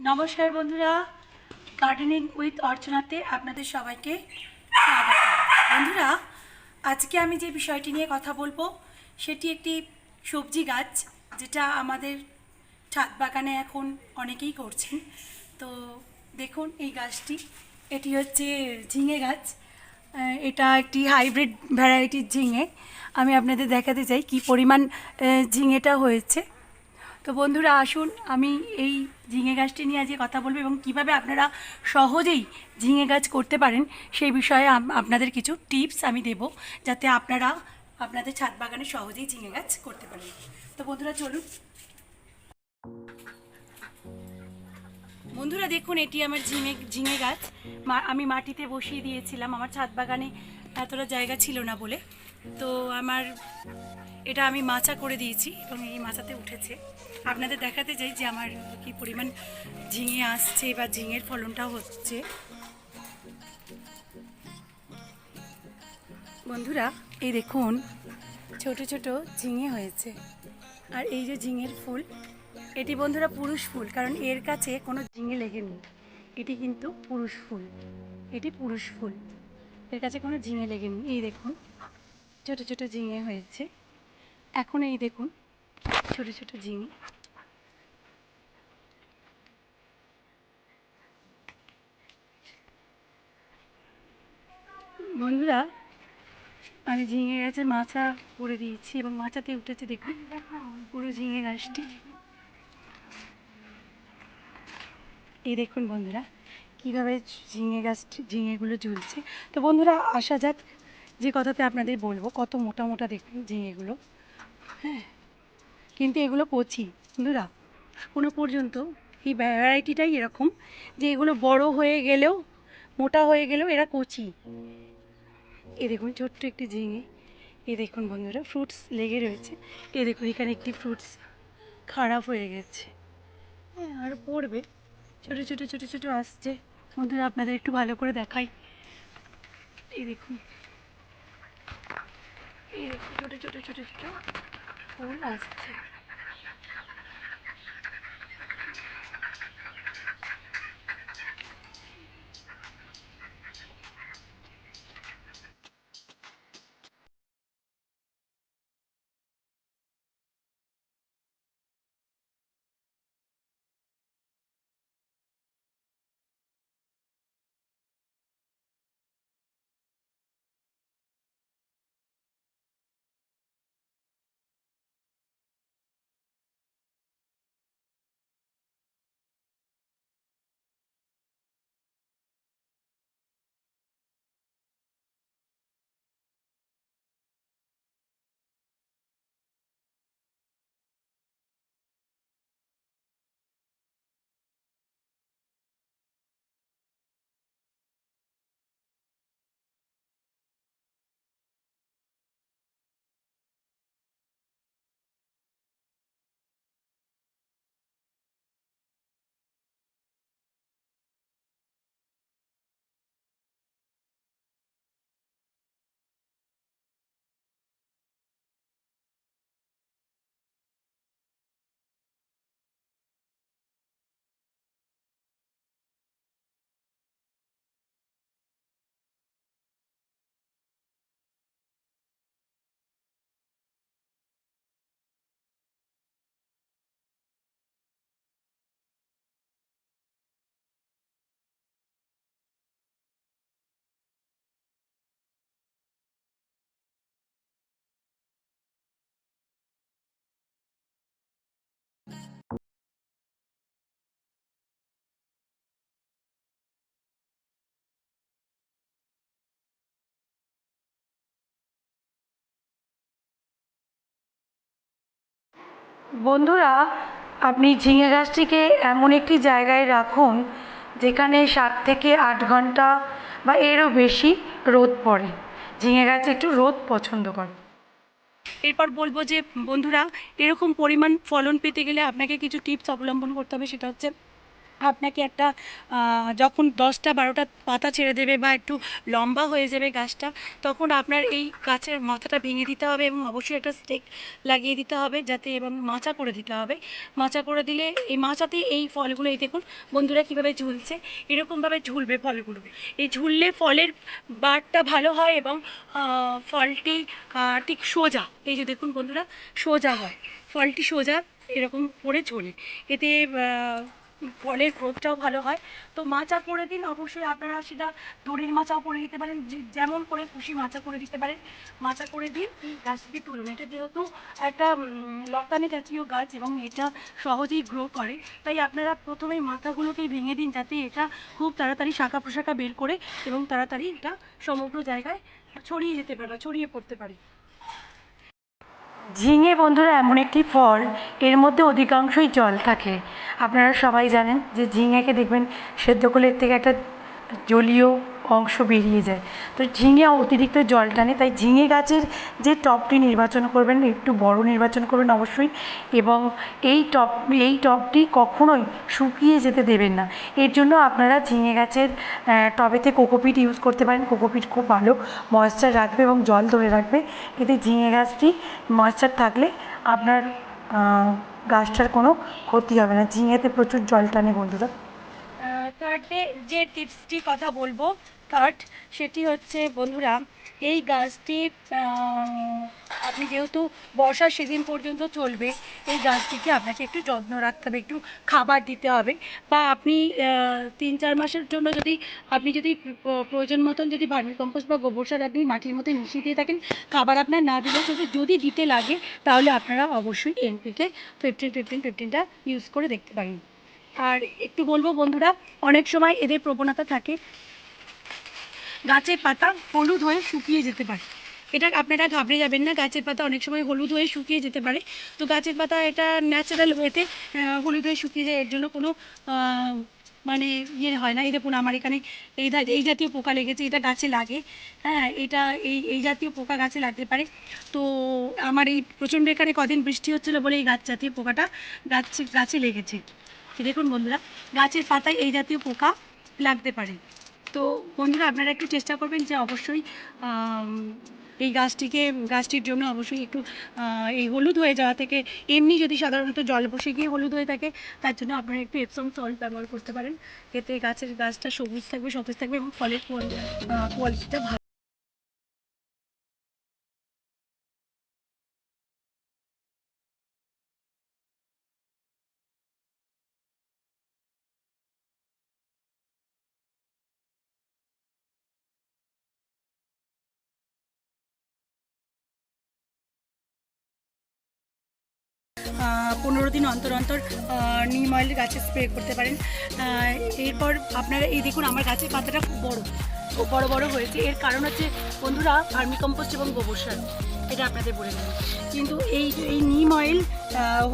নমস্কার বন্ধুরা gardening with অর্চনাতে আপনাদের সবাইকে বন্ধুরা, আজকে আমি যে বিষয়টি নিয়ে কথা বলব, সেটি একটি সবজি গাছ, যেটা আমাদের ছাদ বাগানে এখন অনেকেই করছেন। তো দেখুন এই গাছটি, এটি হচ্ছে ঝিঙে গাছ। এটা একটি হাইব্রিড ভ্যারাইটির ঝিঙে। আমি আপনাদের দেখাতে চাই কি পরিমাণ ঝিঙেটা হয়েছে। তো বন্ধুরা, আসুন আমি এই ঝিঙে গাছটি নিয়ে আজকে কথা বলব এবং কীভাবে আপনারা সহজেই ঝিঙে গাছ করতে পারেন সেই বিষয়ে আপনাদের কিছু টিপস আমি দেব যাতে আপনারা আপনাদের ছাদ বাগানে সহজেই ঝিঙে গাছ করতে পারেন। তো বন্ধুরা, চলুন। বন্ধুরা, দেখুন, এটি আমার ঝিঙে ঝিঙে গাছ। আমি মাটিতে বসিয়ে দিয়েছিলাম। আমার ছাদ বাগানে এতটা জায়গা ছিল না বলে। তো আমার এটা আমি মাচা করে দিয়েছি এবং এই মাচাতে উঠেছে। আপনাদের দেখাতে চাই যে আমার কি পরিমাণ ঝিঙে আসছে বা ঝিঙের ফলনটাও হচ্ছে। বন্ধুরা, এই দেখুন, ছোট ছোট ঝিঙে হয়েছে। আর এই যে ঝিঙের ফুল, এটি বন্ধুরা পুরুষ ফুল, কারণ এর কাছে কোনো ঝিঙে লেগেনি এটি কিন্তু পুরুষ ফুল। এটি পুরুষ ফুল। এর কাছে কোনো ঝিঙে লেগেনি এই দেখুন, ছোট ছোট ঝিঙে হয়েছে। এখন এই দেখুন, ছোট ছোট ঝিঙে। বন্ধুরা, আমি ঝিঙে গাছের মাচা করে দিয়েছি এবং মাচাতে উঠেছে, দেখুন। পুরো ঝিঙে গাছটি। এই দেখুন বন্ধুরা, কীভাবে ঝিঙে গাছটি, ঝিঙেগুলো ঝুলছে। তো বন্ধুরা, আসা যাক যে কথাতে আপনাদের বলব, কত মোটা মোটা দেখুন ঝিঙেগুলো। হ্যাঁ কিন্তু এগুলো কচি বন্ধুরা। কোনো পর্যন্ত। এই ভ্যারাইটিটাই এরকম, যে এগুলো বড় হয়ে গেলেও, মোটা হয়ে গেলেও এরা কচি এ দেখুন, ছোট্ট একটি ঝিঙে। এ দেখুন, বন্ধুরা ফ্রুটস লেগে রয়েছে। এ দেখুন, এখানে একটি ফ্রুটস খারাপ হয়ে গেছে। হ্যাঁ আর পড়বে। ছোটো ছোটো ছোটো ছোটো আসছে। বন্ধুরা, আপনাদের একটু ভালো করে দেখাই। এই দেখুন। এই দেখুন, ছোটো ছোটো ছোটো ছোটো। ফুল আসছে বন্ধুরা, আপনি ঝিঙে গাছটিকে এমন একটি জায়গায় রাখুন যেখানে সাত থেকে আট ঘণ্টা বা এরও বেশি রোদ পড়ে। ঝিঙে গাছ একটু রোদ পছন্দ করে। এরপর বলব যে, বন্ধুরা, এরকম পরিমাণ ফলন পেতে গেলে আপনাকে কিছু টিপস অবলম্বন করতে হবে, সেটা হচ্ছে আপনাকে একটা যখন দশটা বারোটা পাতা ছেড়ে দেবে বা একটু লম্বা হয়ে যাবে গাছটা, তখন আপনার এই গাছের মাথাটা ভেঙে দিতে হবে এবং অবশ্যই একটা স্টেক লাগিয়ে দিতে হবে যাতে এবং মাচা করে দিতে হবে। মাচা করে দিলে এই মাচাতে এই ফলগুলো, এই দেখুন বন্ধুরা কীভাবে ঝুলছে, এরকমভাবে ঝুলবে ফলগুলো। এই ঝুললে ফলের বারটা ভালো হয় এবং ফলটি ঠিক সোজা, এই যে দেখুন বন্ধুরা, সোজা হয়। ফলটি সোজা এরকম করে ঝোলে। এতে ফলের গ্রোথটাও ভালো হয়। তো মাচা করে দিন, অবশ্যই আপনারা সেটা দড়ির মাচাও করে দিতে পারেন যেমন করে খুশি মাচা করে দিতে পারেন। মাচা করে দিন গাছটি তুলুন। এটা যেহেতু একটা লতানে জাতীয় গাছ এবং এটা সহজেই গ্রো করে, তাই আপনারা প্রথমেই মাথাগুলোকেই ভেঙে দিন যাতে এটা খুব তাড়াতাড়ি শাখা প্রশাখা বের করে এবং তাড়াতাড়ি এটা সমগ্র জায়গায় ছড়িয়ে যেতে পারে ছড়িয়ে পড়তে পারে। ঝিঙে বন্ধুরা এমন একটি ফল, এর মধ্যে অধিকাংশই জল থাকে। আপনারা সবাই জানেন যে ঝিঙেকে দেখবেন সেদ্ধ করলে এর থেকে একটা জলীয় অংশ বেরিয়ে যায়। তো ঝিঙে অতিরিক্ত জল টানে তাই ঝিঙে গাছের যে টবটি নির্বাচন করবেন, একটু বড় নির্বাচন করবেন অবশ্যই, এবং এই টব এই টবটি কখনোই শুকিয়ে যেতে দেবেন না। এর জন্য আপনারা ঝিঙে গাছের টবেতে কোকোপিট ইউজ করতে পারেন। কোকোপিট খুব ভালো, ময়েশ্চার রাখবে এবং জল ধরে রাখবে। এতে ঝিঙে গাছটি ময়েশ্চার থাকলে আপনার গাছটার কোনো ক্ষতি হবে না। ঝিঙেতে প্রচুর জল টানে বন্ধুরা। থার্ডে যে টিপসটি কথা বলব থার্ড সেটি হচ্ছে, বন্ধুরা, এই গাছটি আপনি যেহেতু বর্ষার সিজন পর্যন্ত চলবে, এই গাছটিকে আপনাকে একটু যত্ন রাখতে হবে, একটু খাবার দিতে হবে বা আপনি তিন চার মাসের জন্য যদি, আপনি যদি প্রয়োজন মতন যদি ভার্মি কম্পোস্ট বা গোবর সার আপনি মাটির মধ্যে মিশিয়ে দিয়ে থাকেন, খাবার আপনার না দিলেও যদি যদি দিতে লাগে, তাহলে আপনারা অবশ্যই এনপিকে ফিফটিন ফিফটিন ফিফটিনটা ইউজ করে দেখতে পারেন। আর একটু বলব, বন্ধুরা, অনেক সময় এদের প্রবণতা থাকে গাছের পাতা হলুদ হয়ে শুকিয়ে যেতে পারে। এটা আপনারা ঘাবড়ে যাবেন না, গাছের পাতা অনেক সময় হলুদ হয়ে শুকিয়ে যেতে পারে। তো গাছের পাতা এটা ন্যাচারাল ওয়েতে হলুদ হয়ে শুকিয়ে যায়, এর জন্য কোনো মানে ইয়ে হয় না। এই দেখুন, আমার এখানে এই এই জাতীয় পোকা লেগেছে, এটা গাছে লাগে। হ্যাঁ এটা এই এই জাতীয় পোকা গাছে লাগতে পারে। তো আমার এই প্রচণ্ড এখানে কদিন বৃষ্টি হচ্ছিল বলে এই গাছ জাতীয় পোকাটা গাছে গাছে লেগেছে। দেখুন বন্ধুরা, গাছের পাতায় এই জাতীয় পোকা লাগতে পারে। তো বন্ধুরা, আপনারা একটু চেষ্টা করবেন যে অবশ্যই এই গাছটিকে, গাছটির জন্য অবশ্যই একটু এই হলুদ হয়ে যাওয়া থেকে, এমনি যদি সাধারণত জল বসে গিয়ে হলুদ হয়ে থাকে, তার জন্য আপনারা একটু এপসম সল্ট ব্যবহার করতে পারেন। এতে গাছের গাছটা সবুজ থাকবে, সতেজ থাকবে এবং ফলের কোয়ালিটিটা ভালো পনেরো দিন অন্তর অন্তর নিম অয়েল গাছে স্প্রে করতে পারেন। এরপর আপনারা, এই দেখুন, আমার গাছের পাতাটা খুব বড় খুব বড় বড় হয়েছে। এর কারণ হচ্ছে, বন্ধুরা ভার্মি কম্পোস্ট এবং গোবর সার, এটা আপনাদের বলে দেবেন কিন্তু এই এই নিম অয়েল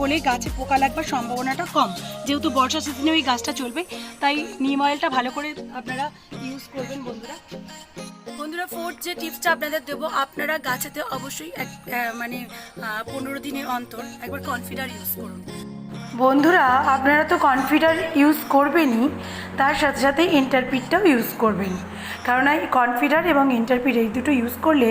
হলে গাছে পোকা লাগবার সম্ভাবনাটা কম। যেহেতু বর্ষা সিজনে ওই গাছটা চলবে, তাই নিম অয়েলটা ভালো করে আপনারা ইউজ করবেন, বন্ধুরা। বন্ধুরা ফোর্থ যে টিপসটা আপনাদের দেবো, আপনারা গাছেতে অবশ্যই এক মানে পনেরো দিনের অন্তর একবার কনফিডার ইউজ করুন। বন্ধুরা, আপনারা তো কনফিডার ইউজ করবেনই, তার সাথে সাথে ইন্টারপিটটাও ইউজ করবেন কারণ এই কনফিডার এবং ইন্টারপিট এই দুটো ইউজ করলে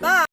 Bye.